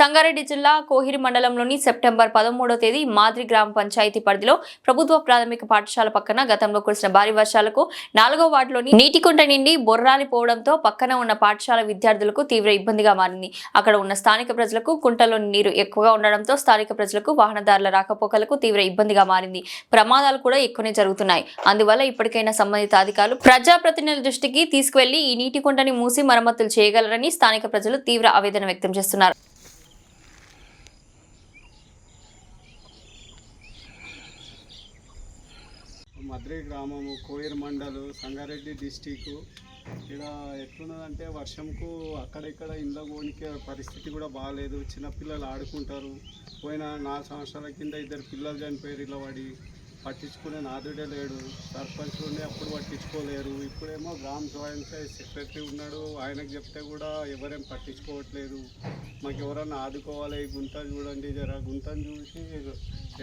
సంగారెడ్డి జిల్లా కోహిరి మండలంలోని సెప్టెంబర్ పదమూడో తేదీ మాద్రి గ్రామ పంచాయతీ పరిధిలో ప్రభుత్వ ప్రాథమిక పాఠశాల పక్కన గతంలో కురిసిన భారీ వర్షాలకు నాలుగో వార్డులోని నీటికుంట నిండి బొర్రాలిపోవడంతో పక్కన ఉన్న పాఠశాల విద్యార్థులకు తీవ్ర ఇబ్బందిగా మారింది. అక్కడ ఉన్న స్థానిక ప్రజలకు కుంటలోని నీరు ఎక్కువగా ఉండడంతో స్థానిక ప్రజలకు వాహనదారుల రాకపోకలకు తీవ్ర ఇబ్బందిగా మారింది. ప్రమాదాలు కూడా ఎక్కువనే జరుగుతున్నాయి. అందువల్ల ఇప్పటికైనా సంబంధిత అధికారులు ప్రజాప్రతినిధుల దృష్టికి తీసుకువెళ్ళి ఈ నీటి కుంటని మూసి మరమ్మతులు చేయగలరని స్థానిక ప్రజలు తీవ్ర ఆవేదన వ్యక్తం చేస్తున్నారు. మద్రి గ్రామము కోయిర్ మండలు సంగారెడ్డి డిస్టిక్ ఇక్కడ ఎట్లున్నదంటే వర్షంకు అక్కడెక్కడ ఇండ్ల పోనికే పరిస్థితి కూడా బాగాలేదు చిన్నపిల్లలు ఆడుకుంటారు. పోయిన నాలుగు సంవత్సరాల కింద ఇద్దరు పిల్లలు చనిపోయారు ఇలా పడి పట్టించుకునే నాదుడే లేడు. సర్పంచ్ ఉండి అప్పుడు పట్టించుకోలేరు. ఇప్పుడేమో గ్రామ స్వయం సెక్రటరీ ఉన్నాడు. ఆయనకు చెప్తే కూడా ఎవరేం పట్టించుకోవట్లేదు. మాకు ఎవరన్నా ఆదుకోవాలి? ఈ గుంతలు చూడండి జర. గుంతను చూసి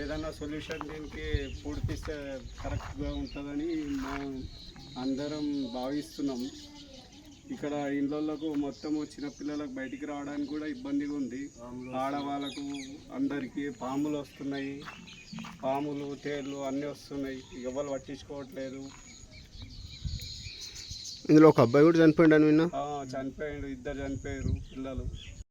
ఏదైనా సొల్యూషన్ దీనికి పూడిపిస్తే కరెక్ట్గా ఉంటుందని మనం అందరం భావిస్తున్నాం. ఇక్కడ ఇండ్లకు మొత్తము చిన్నపిల్లలకు బయటికి రావడానికి కూడా ఇబ్బందిగా ఉంది. ఆడవాళ్ళకు అందరికీ పాములు వస్తున్నాయి. పాములు తేళ్ళు అన్నీ వస్తున్నాయి. ఎవరు పట్టించుకోవట్లేదు. ఇందులో ఒక అబ్బాయి కూడా చనిపోయాడు అని విన్నా చనిపోయాడు. ఇద్దరు చనిపోయారు పిల్లలు.